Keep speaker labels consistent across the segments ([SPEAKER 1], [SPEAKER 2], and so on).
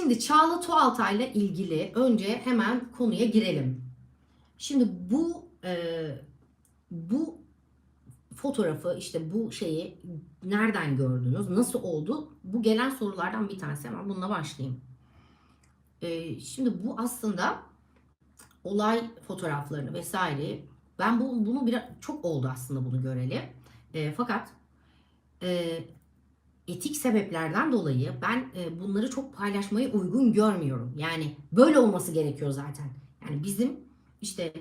[SPEAKER 1] Şimdi Çağla Tuğaltay'la ilgili önce hemen konuya girelim. Şimdi bu e, bu fotoğrafı işte bu şeyi nereden gördünüz? Nasıl oldu? Bu gelen sorulardan bir tanesi. Hemen bununla başlayayım. E, şimdi bu aslında olay fotoğraflarını vesaire ben bu, bunu biraz çok oldu aslında bunu göreli. E, fakat e, etik sebeplerden dolayı ben e, bunları çok paylaşmayı uygun görmüyorum. Yani böyle olması gerekiyor zaten. Yani bizim işte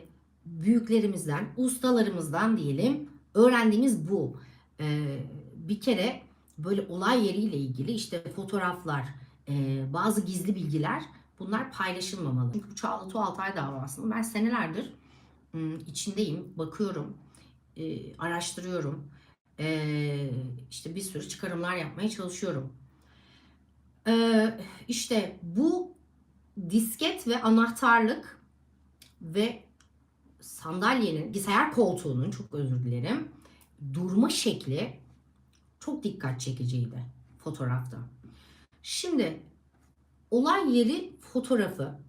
[SPEAKER 1] büyüklerimizden, ustalarımızdan diyelim öğrendiğimiz bu. E, bir kere böyle olay yeriyle ilgili işte fotoğraflar, e, bazı gizli bilgiler bunlar paylaşılmamalı. Çünkü bu Çağla Tuğaltay davasını ben senelerdir içindeyim, bakıyorum, araştırıyorum. Ee, işte bir sürü çıkarımlar yapmaya çalışıyorum. Ee, işte bu disket ve anahtarlık ve sandalyenin, bilgisayar koltuğunun çok özür dilerim durma şekli çok dikkat çekiciydi fotoğrafta. Şimdi olay yeri fotoğrafı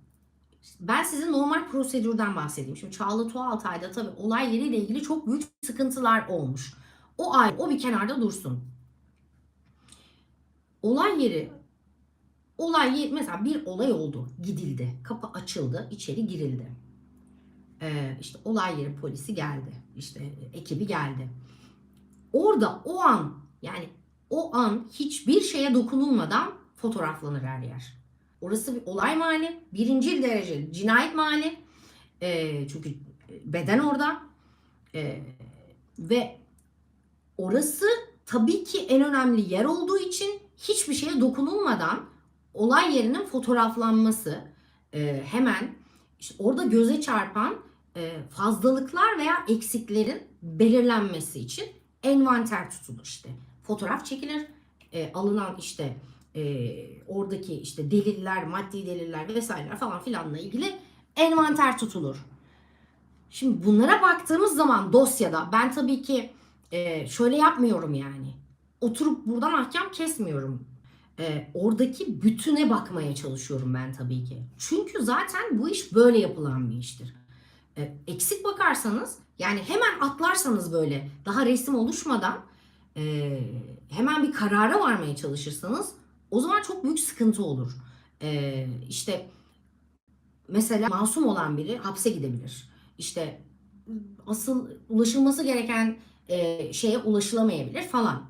[SPEAKER 1] ben size normal prosedürden bahsedeyim. Şimdi Çağla Tuğaltay'da tabii olay yeriyle ilgili çok büyük sıkıntılar olmuş. O ayrı, o bir kenarda dursun. Olay yeri, olay yeri, mesela bir olay oldu, gidildi, kapı açıldı, içeri girildi. Ee, işte olay yeri polisi geldi, işte ekibi geldi. Orada o an, yani o an hiçbir şeye dokunulmadan fotoğraflanır her yer. Orası bir olay mahalli, birinci derece cinayet mahalli. Ee, çünkü beden orada. Ee, ve orası tabii ki en önemli yer olduğu için hiçbir şeye dokunulmadan olay yerinin fotoğraflanması e, hemen işte orada göze çarpan e, fazlalıklar veya eksiklerin belirlenmesi için envanter tutulur işte. Fotoğraf çekilir, e, alınan işte e, oradaki işte deliller, maddi deliller vesaireler falan filanla ilgili envanter tutulur. Şimdi bunlara baktığımız zaman dosyada ben tabii ki e, şöyle yapmıyorum yani. Oturup buradan ahkam kesmiyorum. E, oradaki bütüne bakmaya çalışıyorum ben tabii ki. Çünkü zaten bu iş böyle yapılan bir iştir. E, eksik bakarsanız yani hemen atlarsanız böyle daha resim oluşmadan e, hemen bir karara varmaya çalışırsanız o zaman çok büyük sıkıntı olur. E, işte mesela masum olan biri hapse gidebilir. İşte asıl ulaşılması gereken e, şeye ulaşılamayabilir falan.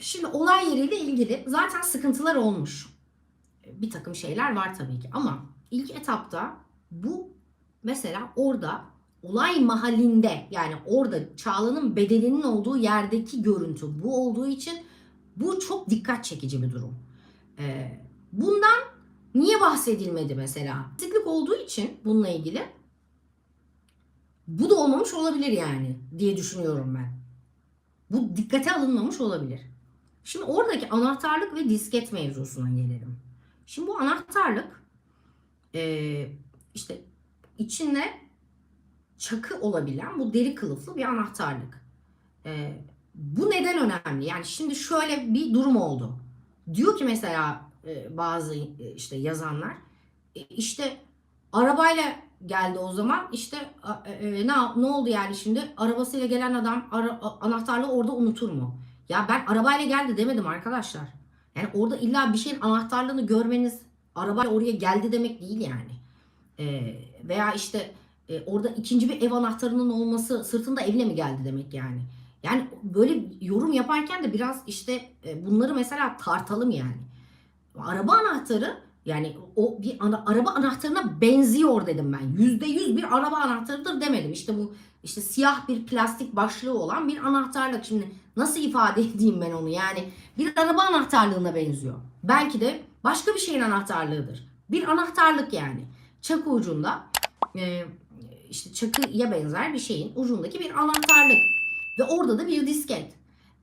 [SPEAKER 1] Şimdi olay yeriyle ilgili zaten sıkıntılar olmuş. Bir takım şeyler var tabii ki ama ilk etapta bu mesela orada olay mahallinde yani orada Çağla'nın bedeninin olduğu yerdeki görüntü bu olduğu için bu çok dikkat çekici bir durum. Ee, bundan niye bahsedilmedi mesela? Sıklık olduğu için bununla ilgili bu da olmamış olabilir yani diye düşünüyorum ben. Bu dikkate alınmamış olabilir. Şimdi oradaki anahtarlık ve disket mevzusuna gelelim. Şimdi bu anahtarlık e, işte içinde çakı olabilen bu deri kılıflı bir anahtarlık. E, bu neden önemli? Yani şimdi şöyle bir durum oldu. Diyor ki mesela e, bazı işte yazanlar işte arabayla geldi o zaman işte e, e, ne ne oldu yani şimdi arabasıyla gelen adam ara, anahtarlığı orada unutur mu? Ya ben arabayla geldi demedim arkadaşlar. Yani orada illa bir şeyin anahtarlığını görmeniz arabayla oraya geldi demek değil yani. E, veya işte e, orada ikinci bir ev anahtarının olması sırtında evle mi geldi demek yani. Yani böyle yorum yaparken de biraz işte e, bunları mesela tartalım yani. Araba anahtarı yani o bir ana, araba anahtarına benziyor dedim ben. Yüzde yüz bir araba anahtarıdır demedim. İşte bu işte siyah bir plastik başlığı olan bir anahtarlık. Şimdi nasıl ifade edeyim ben onu? Yani bir araba anahtarlığına benziyor. Belki de başka bir şeyin anahtarlığıdır. Bir anahtarlık yani. Çakı ucunda e, işte çakıya benzer bir şeyin ucundaki bir anahtarlık. Ve orada da bir disket.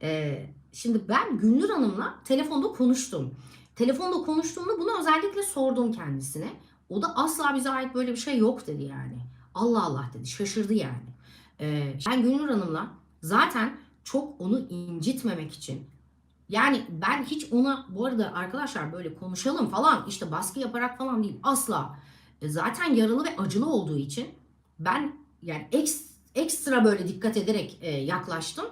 [SPEAKER 1] E, şimdi ben Gündür Hanım'la telefonda konuştum. Telefonda konuştuğumda bunu özellikle sordum kendisine. O da asla bize ait böyle bir şey yok dedi yani. Allah Allah dedi. Şaşırdı yani. Ee, ben Gönül Hanım'la zaten çok onu incitmemek için Yani ben hiç ona bu arada arkadaşlar böyle konuşalım falan işte baskı yaparak falan değil asla. E, Zaten yaralı ve acılı olduğu için ben yani eks- ekstra böyle dikkat ederek e, yaklaştım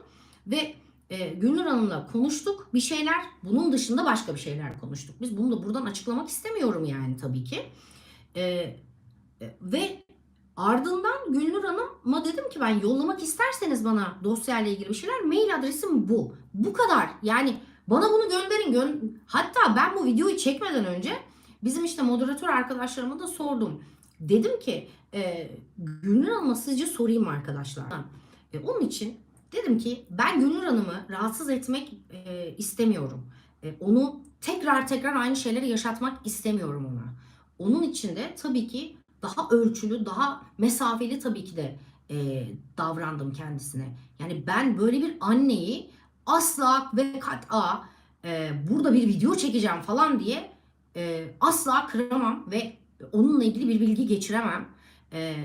[SPEAKER 1] ve e, Gülnur Hanım'la konuştuk bir şeyler. Bunun dışında başka bir şeyler konuştuk. Biz bunu da buradan açıklamak istemiyorum yani tabii ki. E, e, ve ardından Gülnur Hanım'a dedim ki ben yollamak isterseniz bana dosyayla ilgili bir şeyler mail adresim bu. Bu kadar. Yani bana bunu gönderin. Gö- Hatta ben bu videoyu çekmeden önce bizim işte moderatör arkadaşlarıma da sordum. Dedim ki e, Gülnur Hanım'a sizce sorayım arkadaşlar. E, onun için dedim ki ben Gülnur Hanım'ı rahatsız etmek e, istemiyorum. E, onu tekrar tekrar aynı şeyleri yaşatmak istemiyorum ona. Onun için de tabii ki daha ölçülü, daha mesafeli tabii ki de e, davrandım kendisine. Yani ben böyle bir anneyi asla ve kat'a e, burada bir video çekeceğim falan diye e, asla kıramam ve onunla ilgili bir bilgi geçiremem. E,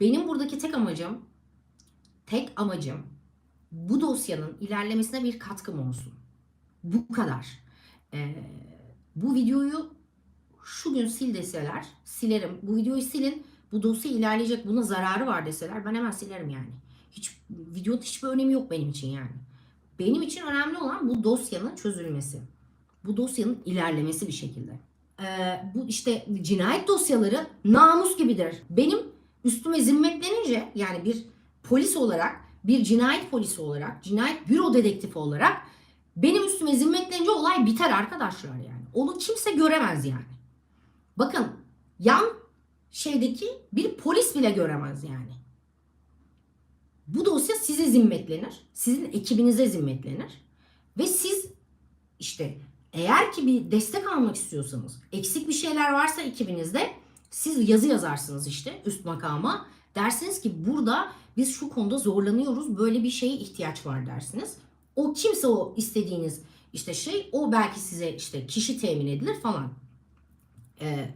[SPEAKER 1] benim buradaki tek amacım, tek amacım bu dosyanın ilerlemesine bir katkım olsun. Bu kadar. E, bu videoyu şu gün sil deseler silerim. Bu videoyu silin. Bu dosya ilerleyecek. Buna zararı var deseler ben hemen silerim yani. Hiç videonun hiçbir önemi yok benim için yani. Benim için önemli olan bu dosyanın çözülmesi. Bu dosyanın ilerlemesi bir şekilde. Ee, bu işte cinayet dosyaları namus gibidir. Benim üstüme zimmetlenince yani bir polis olarak, bir cinayet polisi olarak, cinayet büro dedektifi olarak benim üstüme zimmetlenince olay biter arkadaşlar yani. Onu kimse göremez yani. Bakın yan şeydeki bir polis bile göremez yani. Bu dosya size zimmetlenir. Sizin ekibinize zimmetlenir. Ve siz işte eğer ki bir destek almak istiyorsanız, eksik bir şeyler varsa ekibinizde siz yazı yazarsınız işte üst makama. Dersiniz ki burada biz şu konuda zorlanıyoruz. Böyle bir şeye ihtiyaç var dersiniz. O kimse o istediğiniz işte şey o belki size işte kişi temin edilir falan. Ee,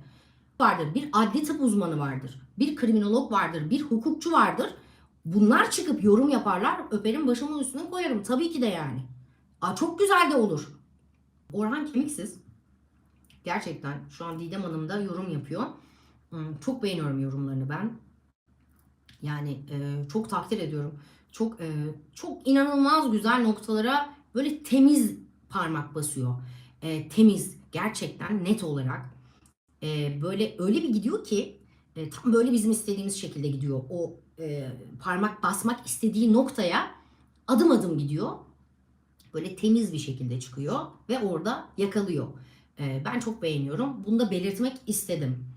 [SPEAKER 1] vardır. Bir adli tıp uzmanı vardır. Bir kriminolog vardır. Bir hukukçu vardır. Bunlar çıkıp yorum yaparlar. Öperim başımın üstüne koyarım. Tabii ki de yani. Aa, çok güzel de olur. Orhan Kemiksiz. Gerçekten şu an Didem Hanım da yorum yapıyor. Hmm, Çok beğeniyorum yorumlarını ben. Yani e, çok takdir ediyorum. Çok e, çok inanılmaz güzel noktalara böyle temiz parmak basıyor. E, temiz gerçekten net olarak. E, böyle öyle bir gidiyor ki e, tam böyle bizim istediğimiz şekilde gidiyor. O e, parmak basmak istediği noktaya adım adım gidiyor. Böyle temiz bir şekilde çıkıyor ve orada yakalıyor. E, ben çok beğeniyorum. Bunu da belirtmek istedim.